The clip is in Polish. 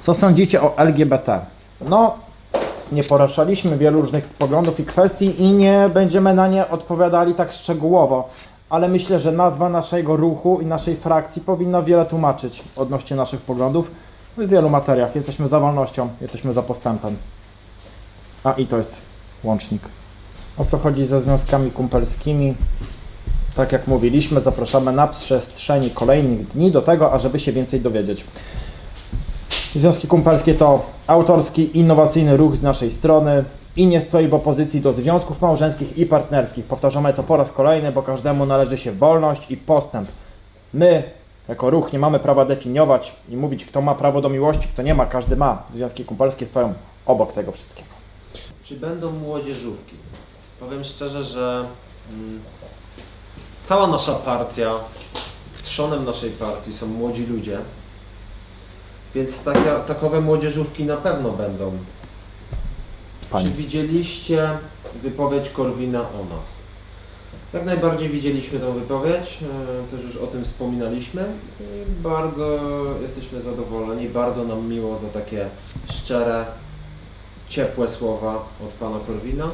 Co sądzicie o LGBT? No, nie poruszaliśmy wielu różnych poglądów i kwestii i nie będziemy na nie odpowiadali tak szczegółowo, ale myślę, że nazwa naszego ruchu i naszej frakcji powinna wiele tłumaczyć odnośnie naszych poglądów w wielu materiach. Jesteśmy za wolnością, jesteśmy za postępem. A i to jest łącznik. O co chodzi ze związkami kumpelskimi? Tak jak mówiliśmy, zapraszamy na przestrzeni kolejnych dni do tego, ażeby się więcej dowiedzieć. Związki kumpelskie to autorski, innowacyjny ruch z naszej strony i nie stoi w opozycji do związków małżeńskich i partnerskich. Powtarzamy to po raz kolejny, bo każdemu należy się wolność i postęp. My, jako ruch, nie mamy prawa definiować i mówić, kto ma prawo do miłości, kto nie ma, każdy ma. Związki kumpelskie stoją obok tego wszystkiego. Czy będą młodzieżówki? Powiem szczerze, że mm, cała nasza partia, trzonem naszej partii są młodzi ludzie, więc taka, takowe młodzieżówki na pewno będą. Pani. Czy widzieliście wypowiedź Korwina o nas? Jak najbardziej widzieliśmy tę wypowiedź, e, też już o tym wspominaliśmy. I bardzo jesteśmy zadowoleni, bardzo nam miło za takie szczere, ciepłe słowa od pana Korwina.